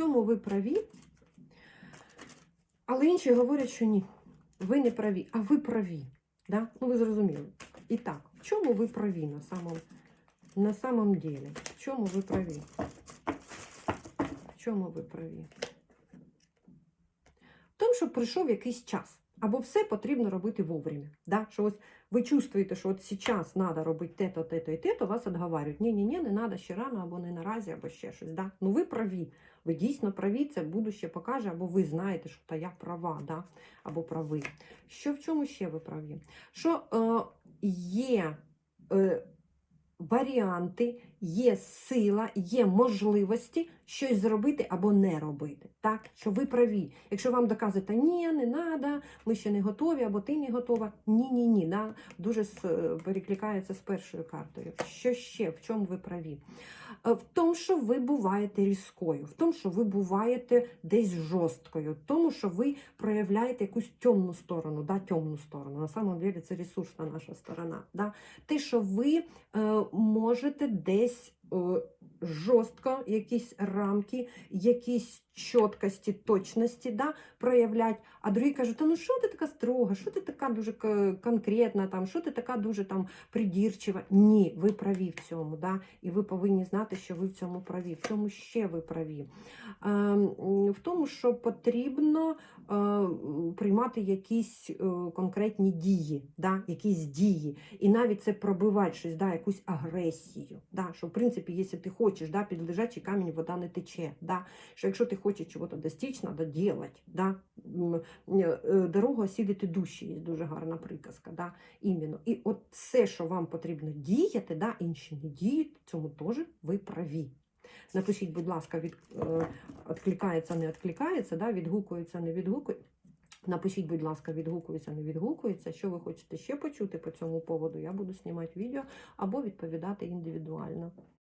чому ви праві, але інші говорять, що ні, ви не праві, а ви праві. Да? Ну, ви зрозуміли. І так, в чому ви праві на самом, на самом ділі? В чому ви праві? В чому ви праві? В тому, що прийшов якийсь час. Або все потрібно робити вовремя. Да? Що ось ви чувствуєте, що от зараз треба робити те-то, те-то і те-то, вас відговарюють. Ні, ні, ні, не треба ще рано, або не наразі, або ще щось. Да? Ну ви праві. Ви дійсно праві, це будуще покаже, або ви знаєте, що та я права, да? або правий. Що в чому ще ви праві? Що е, є е, варіанти, є сила, є можливості щось зробити або не робити. Так, що ви праві. Якщо вам доказують, та ні, не треба, ми ще не готові, або ти не готова. Ні, ні, ні. Да? Дуже е, перекликається з першою картою. Що ще? В чому ви праві? Е, В тому, що ви буваєте різкою, в тому, що ви буваєте десь жорсткою, в тому, що ви проявляєте якусь темну сторону, да, темну сторону. На самом деле це ресурсна наша сторона. Да? Те, що ви е, можете десь жорстко якісь рамки, якісь чіткості, точності да, проявляти, а другі кажуть, та ну що ти така строга, що ти така дуже конкретна, там, що ти така дуже там придірчива. Ні, ви праві в цьому, да? і ви повинні знати, що ви в цьому праві. В чому ще ви праві? Е, в тому, що потрібно е, приймати якісь е, конкретні дії, да? якісь дії. І навіть це пробивати щось, да? якусь агресію. Да? Що, в принципі, якщо ти хочеш, да? під лежачий камінь вода не тече. Да? Що якщо ти хочеш чогось достичь, треба делать. Да? М, е, е, Дорога осілити душі, є дуже гарна приказка. Да? Іменно. І от все, що вам потрібно діяти, да? інші не діють, цьому теж ви праві. Напишіть, будь ласка, від, е, відкликається, не відкликається, да? відгукується, не відгукується. Напишіть, будь ласка, відгукується, не відгукується. Що ви хочете ще почути по цьому поводу, я буду знімати відео або відповідати індивідуально.